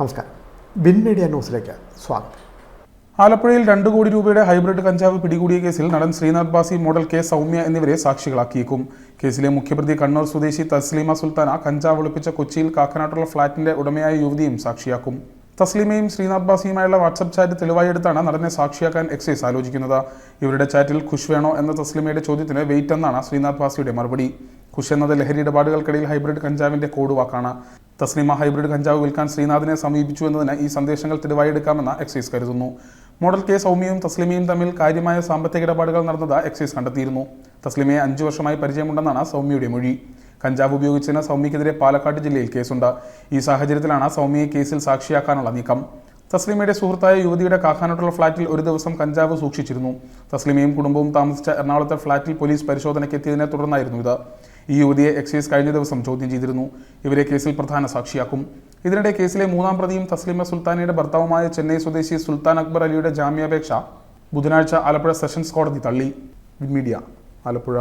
നമസ്കാരം. Win media ന്യൂസിലേക്ക് സ്വാഗതം. ആലപ്പുഴയിൽ രണ്ട് കോടി രൂപയുടെ ഹൈബ്രിഡ് കഞ്ചാവ് പിടികൂടിയ കേസിൽ നടൻ ശ്രീനാഥ് ബാസി മോഡൽ കെ സൗമ്യ എന്നിവരെ സാക്ഷികളാക്കിയേക്കും. കേസിലെ മുഖ്യപ്രതി കണ്ണൂർ സ്വദേശി തസ്ലീമ സുൽത്താന കഞ്ചാവ് ഒളിപ്പിച്ച കൊച്ചിയിൽ കാക്കനാട്ടുള്ള ഫ്ളാറ്റിന്റെ ഉടമയായ യുവതിയും സാക്ഷിയാക്കും. തസ്ലീമയും ശ്രീനാഥ് ബാസിയുമായുള്ള വാട്സപ്പ് ചാറ്റ് തെളിവായെടുത്താണ് നടനെ സാക്ഷിയാക്കാൻ എക്സൈസ് ആലോചിക്കുന്നത്. ഇവരുടെ ചാറ്റിൽ ഖുഷ് വേണോ എന്ന തസ്ലീമയുടെ ചോദ്യത്തിന് വെയിറ്റ് എന്നാണ് ശ്രീനാഥ് ബാസിയുടെ മറുപടി. ഖുഷ് എന്നത് ലഹരി ഇടപാടുകൾക്കിടയിൽ ഹൈബ്രിഡ് കഞ്ചാവിന്റെ കോഡ് വാക്കാണ്. തസ്ലീമ ഹൈബ്രിഡ് കഞ്ചാവ് വിൽക്കാൻ ശ്രീനാഥിനെ സമീപിച്ചു എന്നതിന് ഈ സന്ദേശങ്ങൾ തെളിവായെടുക്കാമെന്ന് എക്സൈസ് കരുതുന്നു. മോഡൽ കെ സൗമ്യയും തസ്ലിമയും തമ്മിൽ കാര്യമായ സാമ്പത്തിക ഇടപാടുകൾ നടന്നത് എക്സൈസ് കണ്ടെത്തിയിരുന്നു. തസ്ലിമയെ അഞ്ചു വർഷമായി പരിചയമുണ്ടെന്നാണ് സൗമ്യയുടെ മൊഴി. കഞ്ചാവ് ഉപയോഗിച്ചതിന് സൗമ്യക്കെതിരെ പാലക്കാട് ജില്ലയിൽ കേസുണ്ട്. ഈ സാഹചര്യത്തിലാണ് സൗമ്യയെ കേസിൽ സാക്ഷിയാക്കാനുള്ള നീക്കം. തസ്ലിമയുടെ സുഹൃത്തായ യുവതിയുടെ കാക്കാനോട്ടുള്ള ഫ്ളാറ്റിൽ ഒരു ദിവസം കഞ്ചാവ് സൂക്ഷിച്ചിരുന്നു. തസ്ലിമയും കുടുംബവും താമസിച്ച എറണാകുളത്തെ ഫ്ളാറ്റിൽ പോലീസ് പരിശോധനയ്ക്ക് എത്തിയതിനെ തുടർന്നായിരുന്നു ഇത്. ഈ യുവതിയെ എക്സൈസ് കഴിഞ്ഞ ദിവസം ചോദ്യം ചെയ്തിരുന്നു. ഇവരെ കേസിൽ പ്രധാന സാക്ഷിയാക്കും. ഇതിനിടെ കേസിലെ മൂന്നാം പ്രതിയും തസ്ലിമ സുൽത്താനയുടെ ഭർത്താവുമായ ചെന്നൈ സ്വദേശി സുൽത്താൻ അക്ബർ അലിയുടെ ജാമ്യാപേക്ഷ ബുധനാഴ്ച ആലപ്പുഴ സെഷൻസ് കോടതി തള്ളി. മീഡിയ ആലപ്പുഴ.